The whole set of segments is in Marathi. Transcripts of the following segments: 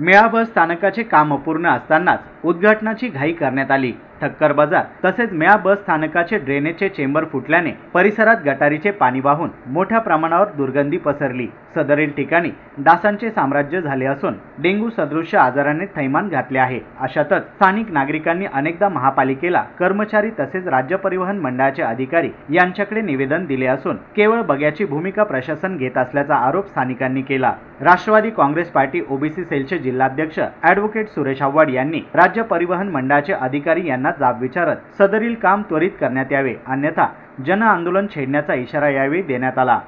मेळा बस स्थानकाचे काम अपूर्ण असतानाच उद्घाटनाची घाई करण्यात आली. ठक्कर बाजार तसेच मेळा बस स्थानकाचे ड्रेनेजचे चेंबर फुटल्याने परिसरात गटारीचे पाणी वाहून मोठ्या प्रमाणावर दुर्गंधी पसरली. सदरील ठिकाणी डासांचे साम्राज्य झाले असून डेंग्यू सदृश्य आजाराने थैमान घातले आहे. अशातच स्थानिक नागरिकांनी अनेकदा महापालिकेला कर्मचारी तसेच राज्य परिवहन मंडळाचे अधिकारी यांच्याकडे निवेदन दिले असून केवळ बघ्याची भूमिका प्रशासन घेत असल्याचा आरोप स्थानिकांनी केला. राष्ट्रवादी काँग्रेस पार्टी ओबीसी सेलचे जिल्हाध्यक्ष ऍडव्होकेट सुरेश आव्हाड यांनी राज्य परिवहन मंडळाचे अधिकारी यांना जाब विचारत सदरील काम त्वरित करण्यात यावे. अन्यथा जन आंदोलन छेडण्याचा इशारा यावेळी देण्यात आला.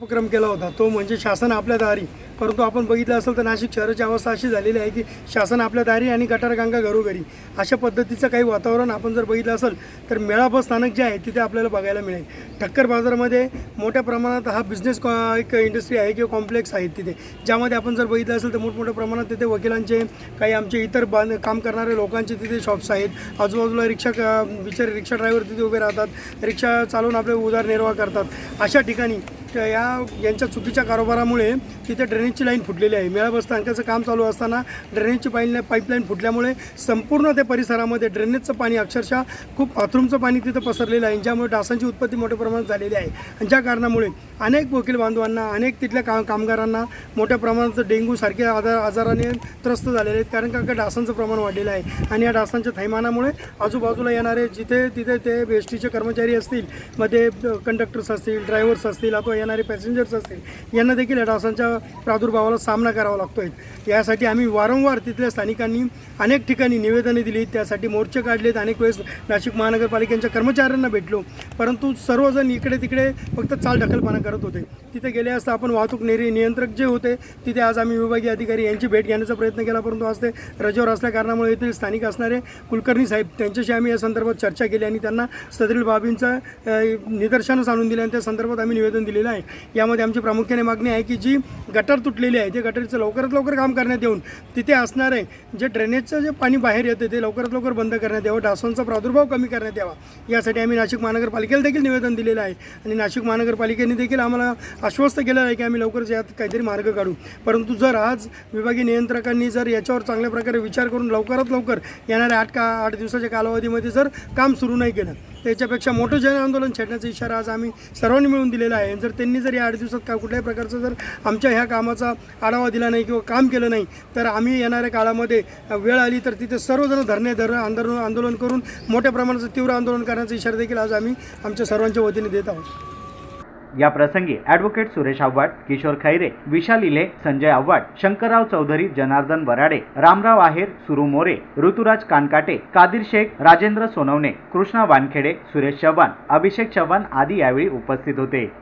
उपक्रम केला होता. तो म्हणजे शासन आपल्या दारी. परंतु आपण बघितलं असेल तर नाशिक शहराची अवस्था अशी झालेली आहे की शासन आपल्या दारी आणि गटारगंगा घरोघरी. अशा पद्धतीचं काही वातावरण आपण जर बघितलं असेल तर मेळा बस स्थानक जे आहे तिथे आपल्याला बघायला मिळेल. ठक्कर बाजारामध्ये मोठ्या प्रमाणात हा बिझनेस एक इंडस्ट्री आहे किंवा कॉम्प्लेक्स आहेत तिथे. ज्यामध्ये आपण जर बघितलं असेल तर मोठमोठ्या प्रमाणात तिथे वकिलांचे काही आमचे इतर बांध काम करणारे लोकांचे तिथे शॉप्स आहेत. आजूबाजूला रिक्षा बिचारे रिक्षा ड्रायव्हर तिथे उभे राहतात. रिक्षा चालवून आपले उदारनिर्वाह करतात. अशा ठिकाणी या यांच्या चुकीच्या कारोबारामुळे तिथे ड्रेनेजची लाईन फुटलेली आहे. मेळा बस स्थानकाचं काम चालू असताना ड्रेनेजची पाईन पाईपलाईन फुटल्यामुळे संपूर्ण त्या परिसरामध्ये ड्रेनेजचं पाणी अक्षरशः खूप बाथरूमचं पाणी तिथं पसरलेलं आहे. ज्यामुळे डासांची उत्पत्ती मोठ्या प्रमाणात झालेली आहे. आणि ज्या कारणामुळे अनेक वकील बांधवांना अनेक तिथल्या का कामगारांना मोठ्या प्रमाणात डेंग्यू सारखे आजार आजाराने त्रस्त झालेले आहेत. कारण का का डासांचं प्रमाण वाढलेलं आहे. आणि या डासांच्या थैमानामुळे आजूबाजूला येणारे जिथे तिथे ते एस टीचे कर्मचारी असतील मग ते कंडक्टर्स असतील ड्रायव्हर्स असतील अथवा येणारे पॅसेंजर्स असतील यांना देखील या डासांच्या प्रादुर्भावाला सामना करावा लागतो आहे यासाठी आम्ही वारंवार तिथल्या स्थानिकांनी अनेक ठिकाणी निवेदने दिली. त्यासाठी मोर्चे काढलेत. अनेक वेळेस नाशिक महानगरपालिकेच्या कर्मचाऱ्यांना भेटलो. परंतु सर्वजण इकडे तिकडे फक्त चाल ढकलपणा करत होते. तिथे गेले असता आपण वाहतूक नेरी नियंत्रक जे होते तिथे आज आम्ही विभागीय अधिकारी यांची भेट घेण्याचा प्रयत्न केला. परंतु आज ते रजेवर असल्या कारणामुळे येथील स्थानिक असणारे कुलकर्णी साहेब त्यांच्याशी आम्ही या संदर्भात चर्चा केली आणि त्यांना सदरील बाबींचं निदर्शनास निदर्शनच आणून दिलं आणि त्या संदर्भात आम्ही निवेदन दिलेलं आहे. यामध्ये आमची प्रामुख्याने मागणी आहे की जी गटर तुटलेली आहे ते गटरचं लवकरात लवकर काम करण्यात येऊन तिथे असणार आहे जे ड्रेनेजचं जे पाणी बाहेर येतं ते लवकरात लवकर बंद करण्यात यावं डासांचा प्रादुर्भाव कमी करण्यात यावा. यासाठी आम्ही नाशिक महानगरपालिकेला देखील निवेदन दिलेलं आहे आणि नाशिक महानगरपालिकेने देखील आम्हाला आश्वस्त केलं आहे की आम्ही लवकरच यात काहीतरी मार्ग काढू. परंतु जर आज विभागीय नियंत्रकांनी जर याच्यावर चांगल्या प्रकारे विचार करून लवकरात लवकर येणाऱ्या आठ का आठ दिवसाच्या कालावधीमध्ये जर काम सुरू नाही केलं त्याच्यापेक्षा मोठं जन आंदोलन छेडण्याचा इशारा आज आम्ही सर्वांनी मिळून दिलेला आहे. जर त्यांनी जर या आठ दिवसात का कुठल्याही प्रकारचं जर आमच्या ह्या कामाचा आढावा दिला नाही किंवा काम केलं नाही तर आम्ही येणाऱ्या काळामध्ये वेळ आली तर तिथे सर्वजण धरणे धर आंदोलन आंदोलन करून मोठ्या प्रमाणाचं तीव्र आंदोलन करण्याचा इशारा देखील आज आम्ही आमच्या सर्वांच्या वतीने देत आहोत. या प्रसंगी ॲडव्होकेट सुरेश आव्हाड किशोर खैरे विशाल इले संजय आव्हाड शंकरराव चौधरी जनार्दन वराडे रामराव आहेर सुरू मोरे ऋतुराज कानकाटे कादिर शेख राजेंद्र सोनवणे कृष्णा वानखेडे सुरेश चव्हाण अभिषेक चव्हाण आदी यावेळी उपस्थित होते.